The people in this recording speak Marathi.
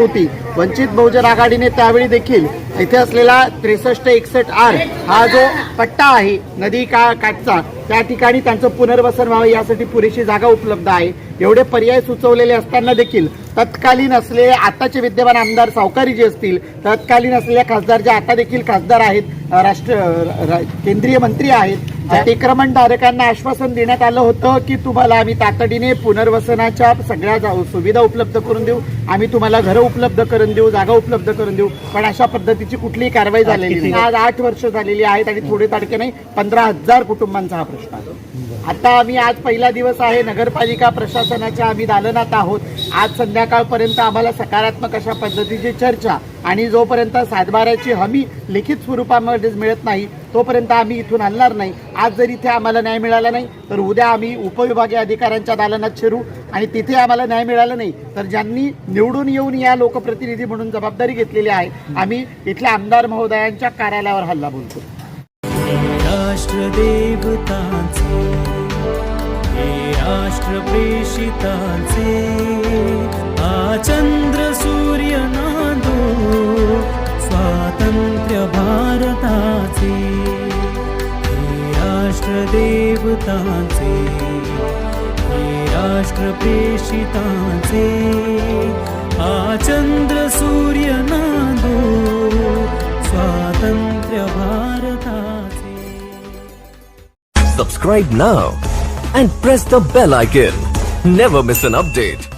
होती. वंचित बहुजन आघाडीने त्यावेळी देखील इथे असलेला त्रेसष्ट एकसष्ट आर हा जो पट्टा आहे नदी का काठचा त्या ठिकाणी त्यांचं पुनर्वसन व्हावं यासाठी पुरेशी जागा उपलब्ध आहे. एवढे पर्याय सुचवलेले असताना देखील तत्कालीन असलेले आताचे विद्यमान आमदार सावकारी जे असतील तत्कालीन असलेल्या खासदार जे आता देखील खासदार आहेत राष्ट्र केंद्रीय मंत्री आहेत अतिक्रमणधारकांना आश्वासन देण्यात आलं होतं की तुम्हाला आम्ही तातडीने पुनर्वसनाच्या सगळ्या सुविधा उपलब्ध करून देऊ. आम्ही तुम्हाला घरं उपलब्ध करून देऊ जागा उपलब्ध करून देऊ. पण अशा पद्धतीची कुठलीही कारवाई झालेली नाही. आज आठ वर्ष झालेली आहेत आणि थोडे तारखे नाही पंधरा हजार कुटुंबांचा हा प्रश्न आहे. आता आम्ही आज पहिला दिवस आहे नगरपालिका प्रशासनाच्या आम्ही दालनात आहोत. आज संध्याकाळपर्यंत आम्हाला सकारात्मक अशा पद्धतीची चर्चा आणि जोपर्यंत सातबाऱ्याची हमी लिखित स्वरूपामध्ये मिळत नाही तोपर्यंत आम्ही इथून हलणार नाही. आज जर इथे आम्हाला न्याय मिळाला नाही तर उद्या आम्ही उपविभागीय अधिकाऱ्यांच्या दालनात शिरू आणि तिथे आम्हाला न्याय मिळाला नाही तर ज्यांनी निवडून येऊन या लोकप्रतिनिधी म्हणून जबाबदारी घेतलेली आहे आम्ही इथल्या आमदार महोदयांच्या कार्यालयावर हल्ला बोलतो. राष्ट्रप्रेषितांचे चंद्र सूर्य नादो स्वातंत्र्य भारताचे. राष्ट्रदेवतांचे हे राष्ट्रप्रेषितांचे हा चंद्र सूर्य नांदो स्वातंत्र्य भारताचे Subscribe now and press the bell icon. Never miss an update.